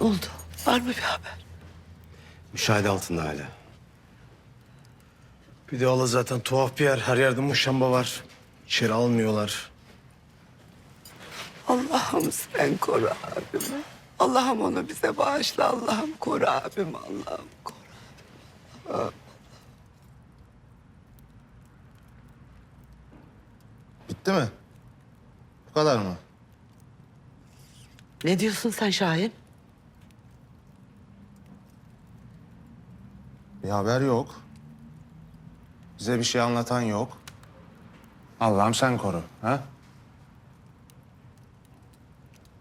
Ne oldu? Var mı bir haber? Müşahede altında hala. Bir de Allah zaten tuhaf bir yer. Her yerde muşamba var. İçeri almıyorlar. Allah'ım sen koru abimi. Allah'ım onu bize bağışla. Allah'ım koru abimi. Allah'ım koru. Bitti mi? Bu kadar mı? Ne diyorsun sen Şahin? Bir haber yok. Bize bir şey anlatan yok. Allah'ım sen koru. Ha?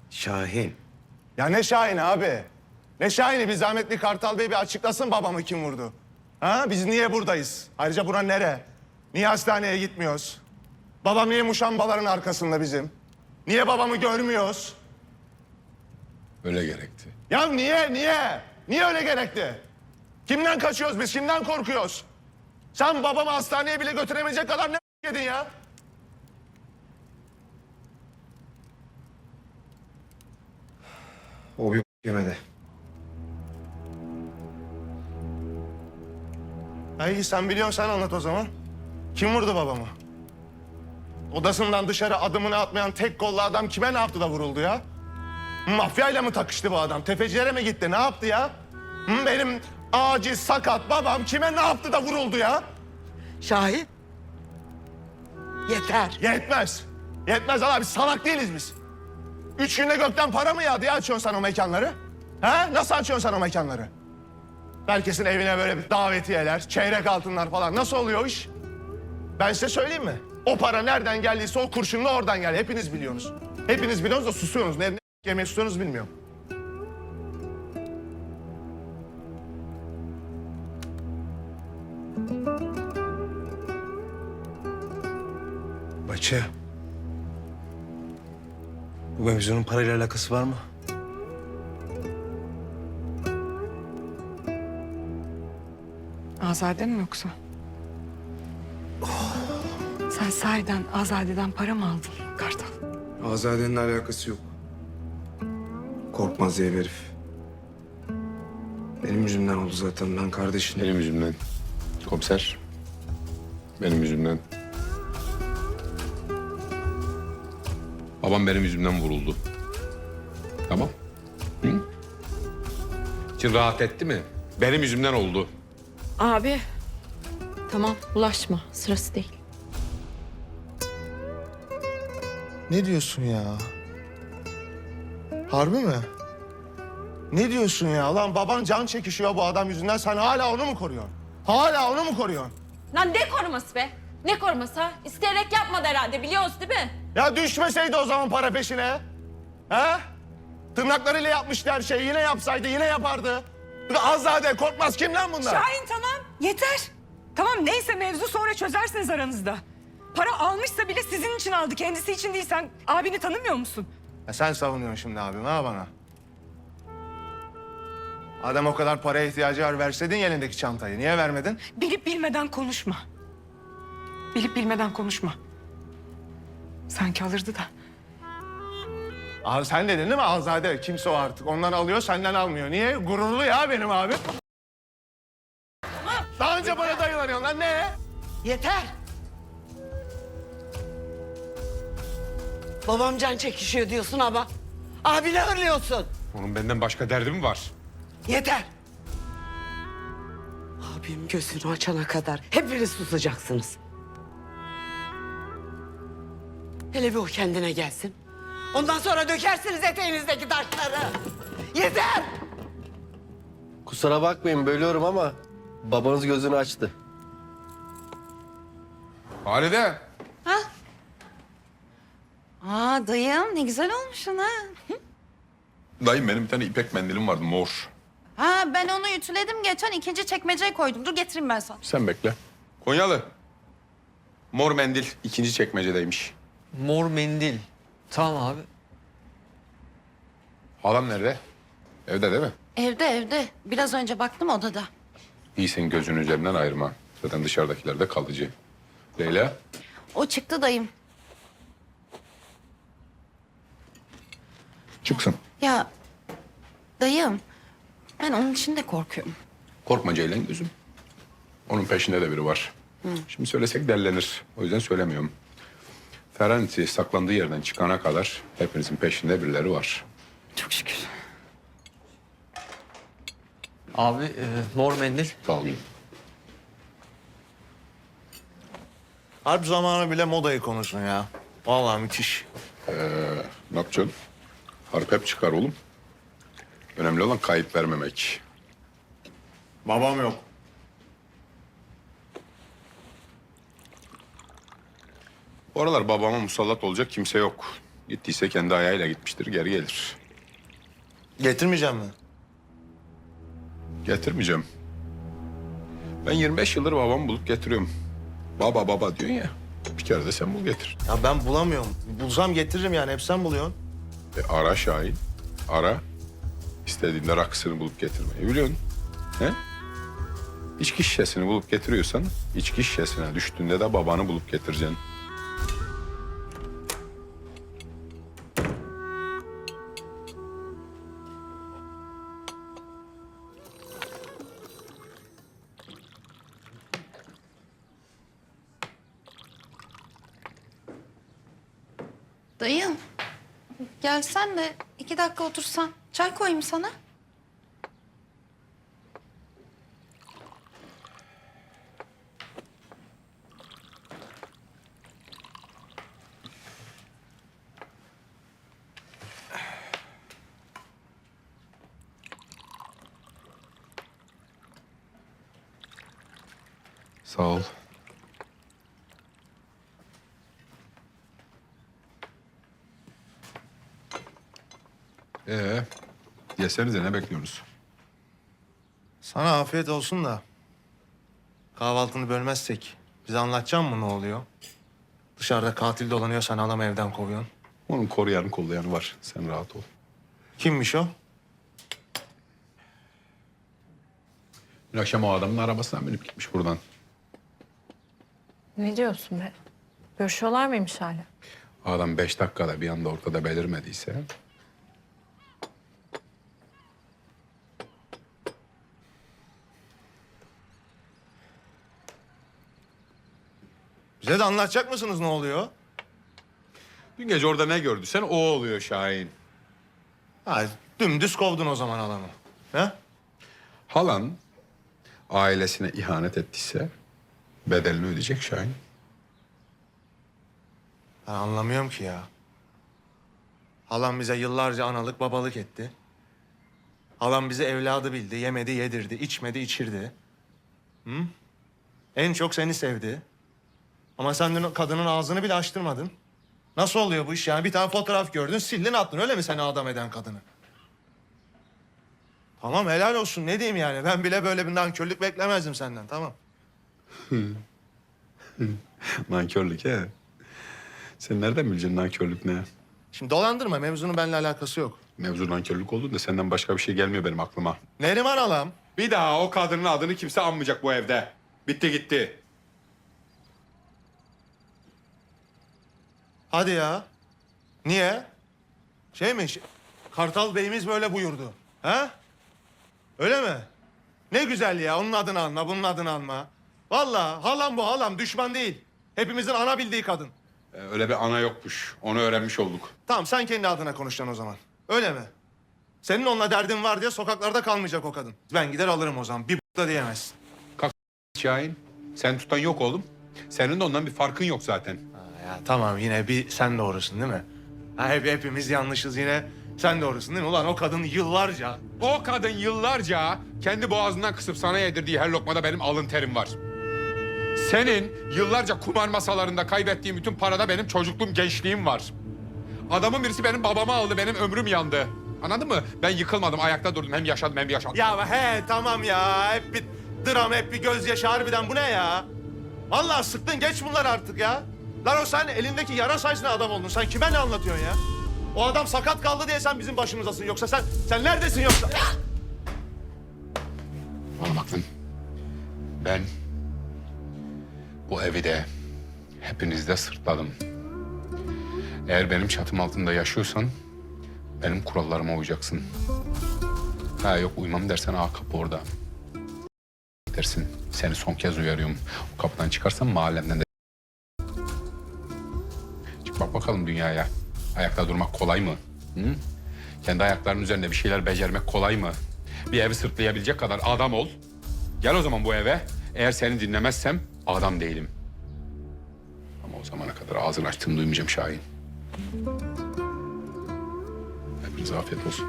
Şahin. Ya ne Şahin abi? Ne Şahin'i? Bir zahmetli Kartal Bey bir açıklasın babamı kim vurdu. Ha? Biz niye buradayız? Ayrıca bura nere? Niye hastaneye gitmiyoruz? Babam niye muşambaların arkasında bizim? Niye babamı görmüyoruz? Öyle gerekti. Ya niye, niye? Niye öyle gerekti? Kimden kaçıyoruz biz, kimden korkuyoruz? Sen babamı hastaneye bile götüremeyecek kadar ne yedin ya? O bir yemedi. İyi sen biliyorsun sen anlat o zaman. Kim vurdu babamı? Odasından dışarı adımını atmayan tek kollu adam kime ne yaptı da vuruldu ya? Mafyayla mı takıştı bu adam? Tefecilere mi gitti? Ne yaptı ya? Benim aciz, sakat babam kime ne yaptı da vuruldu ya? Şahin. Yeter. Yetmez. Yetmez biz salak değiliz biz. Üç günde gökten para mı yağdı ya açıyorsun sen o mekanları? Ha? Nasıl açıyorsun sen o mekanları? Herkesin evine böyle bir davetiyeler, çeyrek altınlar falan. Nasıl oluyor o iş? Ben size söyleyeyim mi? O para nereden geldiyse o kurşunla oradan geldi. Hepiniz biliyorsunuz. Hepiniz biliyorsunuz da susuyorsunuz. Ne, ne yemeği susuyorsunuz bilmiyorum. Bahçe. Bu mevzunun parayla alakası var mı? Azade mi yoksa? Sen sahiden Azade'den para mı aldın Kartal? Azade'nin alakası yok. Korkmaz diye bir herif. Benim yüzümden oldu zaten. Ben kardeşini... Benim yüzümden. Komiser. Benim yüzümden. Babam benim yüzümden vuruldu. Tamam. Hı? İçin rahat etti mi? Benim yüzümden oldu. Abi tamam bulaşma sırası değil. Ne diyorsun ya? Harbi mi? Ne diyorsun ya? Lan baban can çekişiyor bu adam yüzünden. Sen hala onu mu koruyorsun? Hala onu mu koruyorsun? Lan ne koruması be? Ne koruması ha? İsteyerek yapmadı herhalde biliyoruz değil mi? Ya düşmeseydi o zaman para peşine. Ha? Tırnaklarıyla yapmıştı her şeyi. Yine yapsaydı yine yapardı. Azade korkmaz kim lan bunlar? Şahin tamam yeter. Tamam neyse mevzu sonra çözersiniz aranızda. Para almışsa bile sizin için aldı. Kendisi için değil. Sen abini tanımıyor musun? Ya sen savunuyorsun şimdi abim ha bana. Adam o kadar paraya ihtiyacı var verseydin ya elindeki çantayı. Niye vermedin? Bilip bilmeden konuşma. Bilip bilmeden konuşma. Sanki alırdı da. Aa, sen dedin değil mi Azade? Kimse o artık. Ondan alıyor senden almıyor. Niye? Gururlu ya benim abim. Daha önce bana dayılanıyorsun lan ne? Yeter. Babam can çekişiyor diyorsun ama abine hırlıyorsun. Onun benden başka derdi mi var? Yeter. Abim gözünü açana kadar hepiniz susacaksınız. Hele bir o kendine gelsin. Ondan sonra dökersiniz eteğinizdeki taşları. Yeter. Kusura bakmayın bölüyorum ama babanız gözünü açtı. Halide. Aa dayım ne güzel olmuşsun ha. Dayım benim bir tane ipek mendilim vardı mor. Ha ben onu ütüledim geçen ikinci çekmeceye koydum. Dur getireyim ben sana. Sen bekle. Konyalı. Mor mendil ikinci çekmecedeymiş. Mor mendil. Tamam abi. Halam nerede? Evde değil mi? Evde evde. Biraz önce baktım odada. İyi sen gözün üzerinden ayırma. Zaten dışarıdakiler de kalıcı. Leyla. O çıktı dayım. Çıksın. Ya Dayım ben onun için de korkuyorum. Korkma Ceylan gözüm. Onun peşinde de biri var. Şimdi söylesek derlenir. O yüzden söylemiyorum. Ferhanti saklandığı yerden çıkana kadar hepinizin peşinde birileri var. Çok şükür. Abi e, mor mendil. Sağ olun. Harp zamanı bile moda ikonusun ya. Vallahi müthiş. Ne yapacaksın? Harp hep çıkar oğlum. Önemli olan kayıp vermemek. Babam yok. Bu aralar babama musallat olacak kimse yok. Gittiyse kendi ayağıyla gitmiştir, geri gelir. Getirmeyeceğim mi? Getirmeyeceğim. Ben 25 yıldır babamı bulup getiriyorum. Baba baba diyorsun ya. Bir kere de sen bul getir. Ya ben bulamıyorum. Bulsam getiririm yani. Hep sen buluyorsun. E, ara Şahin. Ara. İstediğinde rakısını bulup getirmeyi biliyorsun. He? İçki şişesini bulup getiriyorsan içki şişesine düştüğünde de babanı bulup getireceksin. Dayım gelsen de iki dakika otursan çay koyayım sana. Sağ ol. Ee, yesenize ne bekliyorsunuz? Sana afiyet olsun da. Kahvaltını bölmezsek bize anlatacak mı ne oluyor? Dışarıda katil dolanıyor sen adam evden kovuyorsun. Onun koruyanı kollayanı var. Sen rahat ol. Kimmiş o? Dün akşam o adamın arabasına binip gitmiş buradan. Ne diyorsun be? Görüşüyorlar mıymış hala? Adam beş dakikada bir anda ortada belirmediyse... Bize de anlatacak mısınız ne oluyor? Dün gece orada ne gördüysen o oluyor Şahin. Ha, dümdüz kovdun o zaman adamı. He? Halan ailesine ihanet ettiyse bedelini ödeyecek Şahin. Ben anlamıyorum ki ya. Halam bize yıllarca analık babalık etti. Halam bizi evladı bildi, yemedi yedirdi, içmedi içirdi. Hı? En çok seni sevdi. Ama sen dün kadının ağzını bile açtırmadın. Nasıl oluyor bu iş yani? Bir tane fotoğraf gördün, sildin attın öyle mi seni adam eden kadını? Tamam helal olsun ne diyeyim yani. Ben bile böyle bir nankörlük beklemezdim senden tamam. Nankörlük he. Sen nereden bileceksin nankörlük ne? Şimdi dolandırma mevzunun benimle alakası yok. Mevzu nankörlük olduğunda senden başka bir şey gelmiyor benim aklıma. Neriman halam Bir daha o kadının adını kimse anmayacak bu evde. Bitti gitti. Hadi ya. Niye? Şey mi? Şey- Kartal Bey'imiz böyle buyurdu. Ha? Öyle mi? Ne güzel ya. Onun adını anma, bunun adını anma. Vallahi halam bu halam. Düşman değil. Hepimizin ana bildiği kadın. Ee, öyle bir ana yokmuş. Onu öğrenmiş olduk. Tamam sen kendi adına konuşacaksın o zaman. Öyle mi? Senin onunla derdin var diye sokaklarda kalmayacak o kadın. Ben gider alırım o zaman. Bir da diyemezsin. Şahin, sen tutan yok oğlum. Senin de ondan bir farkın yok zaten. Ya tamam yine bir sen doğrusun değil mi? Ha, hep, hepimiz yanlışız yine. Sen doğrusun değil mi? Ulan o kadın yıllarca O kadın yıllarca kendi boğazından kısıp sana yedirdiği her lokmada benim alın terim var. Senin yıllarca kumar masalarında kaybettiğin bütün parada benim çocukluğum, gençliğim var. Adamın birisi benim babamı aldı, benim ömrüm yandı. Anladın mı? Ben yıkılmadım, ayakta durdum. Hem yaşadım hem yaşadım. Ya he tamam ya. Hep bir dram, hep bir gözyaşı harbiden bu ne ya? Vallahi sıktın geç bunlar artık ya. Lan o sen elindeki yara sayesinde adam oldun. Sen kime ne anlatıyorsun ya? O adam sakat kaldı diye sen bizim başımızdasın. Yoksa sen sen neredesin yoksa? Bak lan. Ben bu evi de hepinizi de sırtladım. Eğer benim çatım altında yaşıyorsan benim kurallarıma uyacaksın. Ha yok uymam dersen aa kapı orada. Dersin. Seni son kez uyarıyorum. O kapıdan çıkarsan mahallemden de... Bak bakalım dünyaya. Ayakta durmak kolay mı? Hı? Kendi ayaklarının üzerinde bir şeyler becermek kolay mı? Bir evi sırtlayabilecek kadar adam ol. Gel o zaman bu eve. Eğer seni dinlemezsem adam değilim. Ama o zamana kadar ağzını açtığını duymayacağım Şahin. Hepinize afiyet olsun.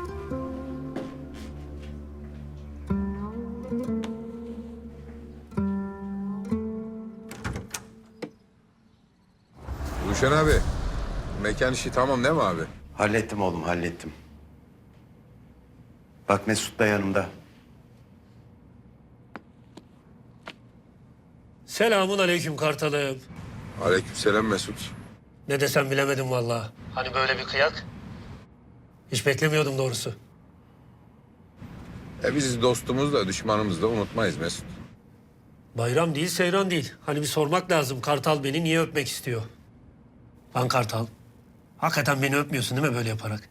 Ruşen abi, mekan işi tamam değil mi abi? Hallettim oğlum hallettim. Bak Mesut da yanımda. Selamun aleyküm kartalım. Aleykümselam Mesut. Ne desem bilemedim vallahi. Hani böyle bir kıyak? Hiç beklemiyordum doğrusu. E biz dostumuz da düşmanımız da unutmayız Mesut. Bayram değil, seyran değil. Hani bir sormak lazım. Kartal beni niye öpmek istiyor? Lan Kartal. Hakikaten beni öpmüyorsun değil mi böyle yaparak?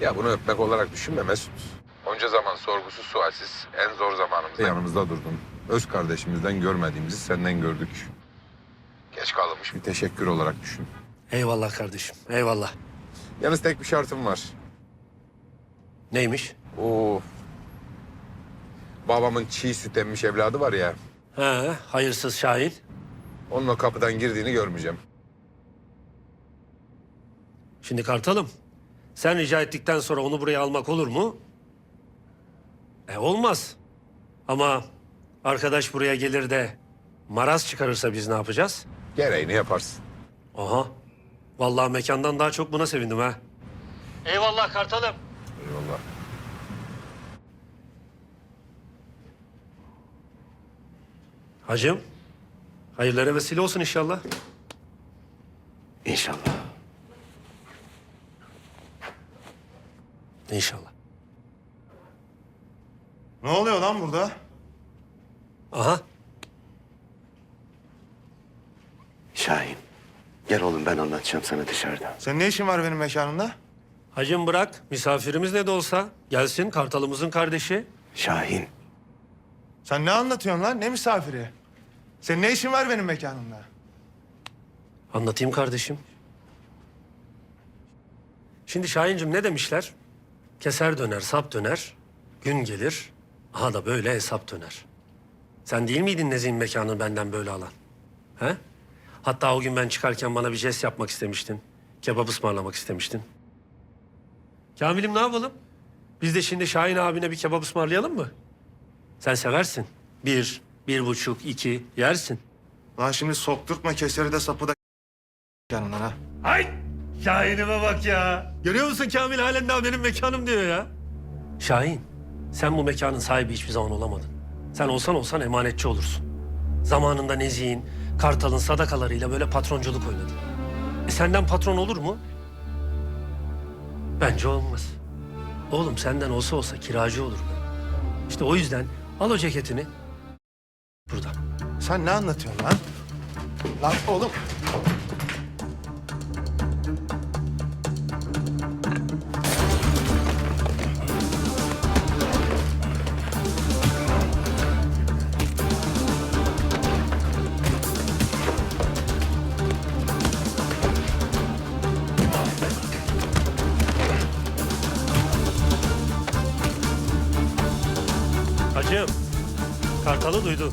Ya bunu öpmek olarak düşünme Mesut. Onca zaman sorgusuz sualsiz en zor zamanımızda yanımızda durdun. Öz kardeşimizden görmediğimizi senden gördük. Geç kalınmış bir teşekkür olarak düşün. Eyvallah kardeşim, eyvallah. Yalnız tek bir şartım var. Neymiş? O babamın çiğ süt emmiş evladı var ya. Ha, hayırsız Şahin. Onun o kapıdan girdiğini görmeyeceğim. Şimdi Kartalım, sen rica ettikten sonra onu buraya almak olur mu? E olmaz. Ama arkadaş buraya gelir de maraz çıkarırsa biz ne yapacağız? Gereğini yaparsın. Aha. Vallahi mekandan daha çok buna sevindim ha. Eyvallah Kartalım. Eyvallah. Hacım, hayırlara vesile olsun inşallah. İnşallah. İnşallah. Ne oluyor lan burada? Aha, Şahin. Gel oğlum ben anlatacağım sana dışarıda. Senin ne işin var benim mekanımda? hacım bırak. Misafirimiz ne de olsa gelsin Kartalımızın kardeşi. Şahin. Sen ne anlatıyorsun lan? Ne misafiri? Senin ne işin var benim mekanımda? Anlatayım kardeşim. Şimdi Şahincim ne demişler? Keser döner, sap döner. Gün gelir, aha da böyle hesap döner. Sen değil miydin Nezih'in mekanını benden böyle alan? He? Hatta o gün ben çıkarken bana bir jest yapmak istemiştin. Kebap ısmarlamak istemiştin. Kamil'im ne yapalım? Biz de şimdi Şahin abine bir kebap ısmarlayalım mı? Sen seversin. Bir, bir buçuk, iki yersin. Lan şimdi sokturtma keseri de sapı da yanından ha. Ay! Şahin'ime bak ya. Görüyor musun Kamil halen daha benim mekanım diyor ya. Şahin, sen bu mekanın sahibi hiçbir zaman olamadın. Sen olsan olsan emanetçi olursun. Zamanında Nezih'in, Kartal'ın sadakalarıyla böyle patronculuk oynadın. E senden patron olur mu? Bence olmaz. Oğlum senden olsa olsa kiracı olur be. İşte o yüzden al o ceketini. Burada. Sen ne anlatıyorsun lan? Lan oğlum. Kartal'ı duydun.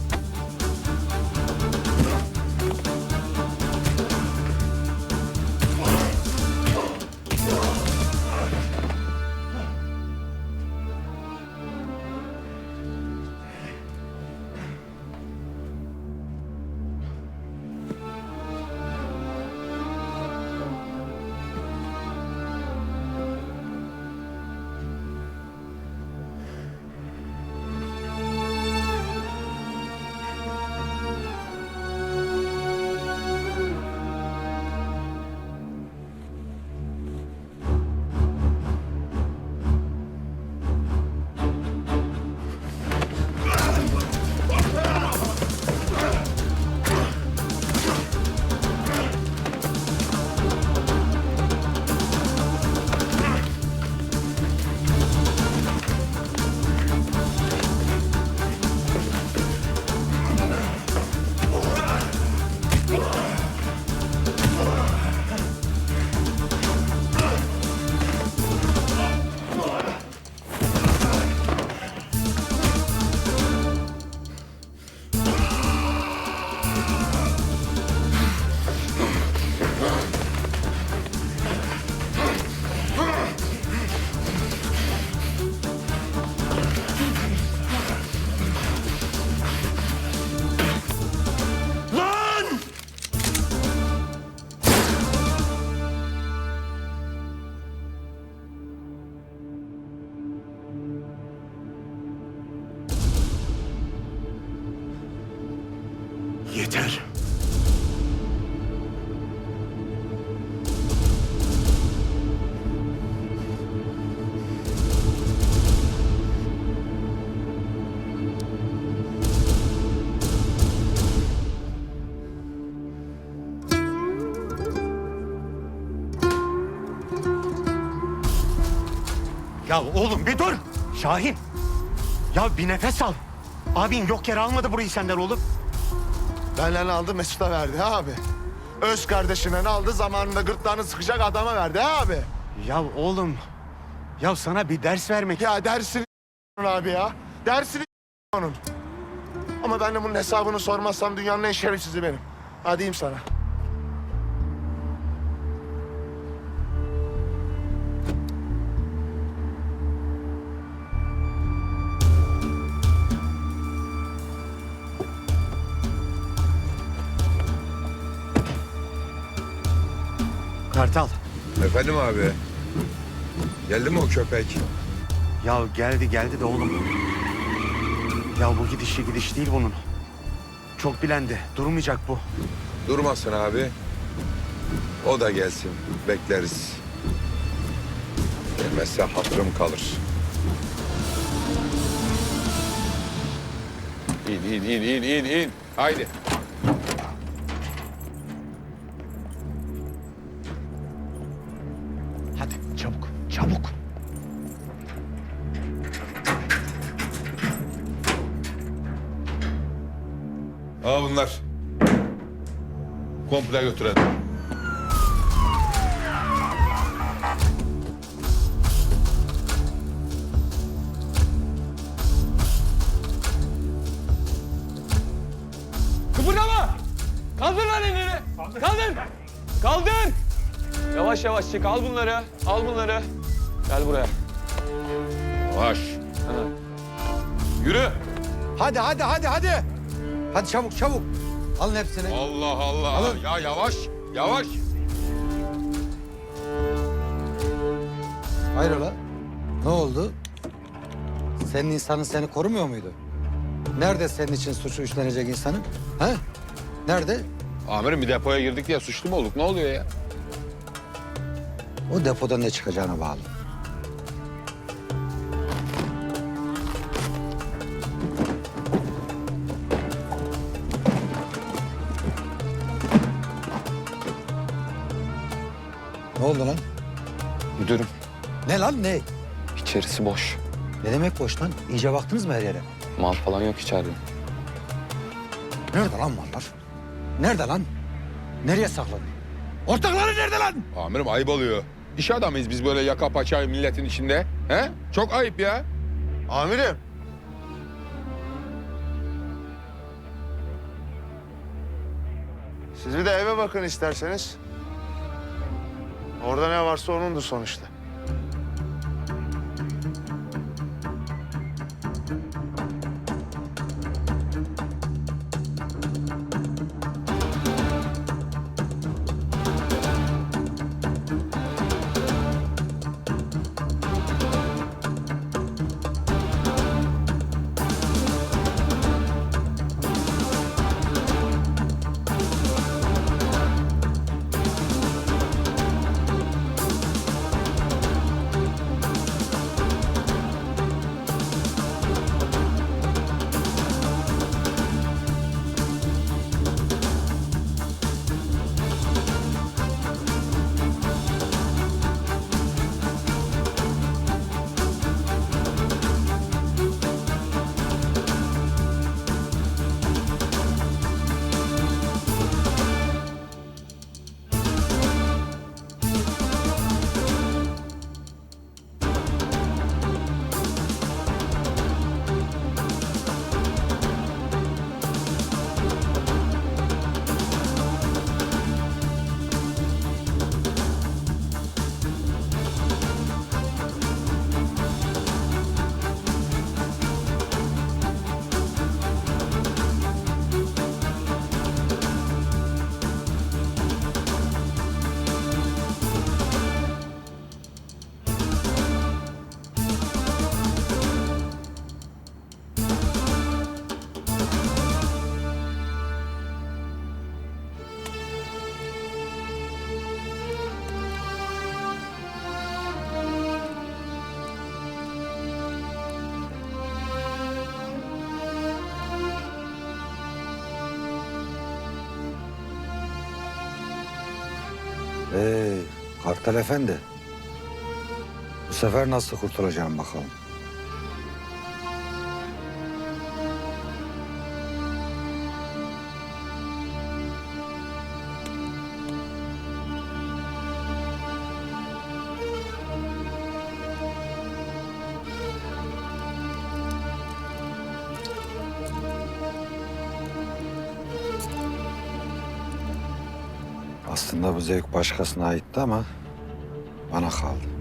Ya oğlum bir dur. Şahin. Ya bir nefes al. Abin yok yere almadı burayı senden oğlum. Benden aldı Mesut'a verdi ha abi. Öz kardeşinden aldı zamanında gırtlağını sıkacak adama verdi ha abi. Ya oğlum. Ya sana bir ders vermek. Ya dersini abi ya. Dersini onun. Ama ben de bunun hesabını sormazsam dünyanın en şerefsizi benim. Ha diyeyim sana. Kartal. Efendim abi. Geldi mi o köpek? Ya geldi geldi de oğlum. Ya bu gidişi gidiş değil bunun. Çok bilendi. Durmayacak bu. Durmasın abi. O da gelsin. Bekleriz. Gelmezse hatırım kalır. İn, in, in, in, in, in. Haydi. Komple götürelim. Kıpırdama! Kaldır lan elini! Kaldır! Kaldır! Yavaş yavaş çık. Al bunları. Al bunları. Gel buraya. Yavaş. Yürü. Hadi hadi hadi hadi. Hadi çabuk çabuk. Alın hepsini. Allah Allah. Ya yavaş. Yavaş. Hayrola? Ne oldu? Senin insanın seni korumuyor muydu? Nerede senin için suçu üstlenecek insanın? Ha? Nerede? Amirim bir depoya girdik diye suçlu mu olduk? Ne oluyor ya? O depoda ne çıkacağına bağlı. Ne oldu lan? Müdürüm. Ne lan ne? içerisi boş. Ne demek boş lan? İyice baktınız mı her yere? Mal falan yok içeride. Nerede lan mallar? Nerede lan? Nereye sakladın? Ortakları nerede lan? Amirim ayıp oluyor. İş adamıyız biz böyle yaka paça milletin içinde. He? Çok ayıp ya. Amirim. Siz bir de eve bakın isterseniz. Orada ne varsa onundur sonuçta. Kartal Efendi. Bu sefer nasıl kurtulacağım bakalım. Aslında bu zevk başkasına aitti ama bana kaldı.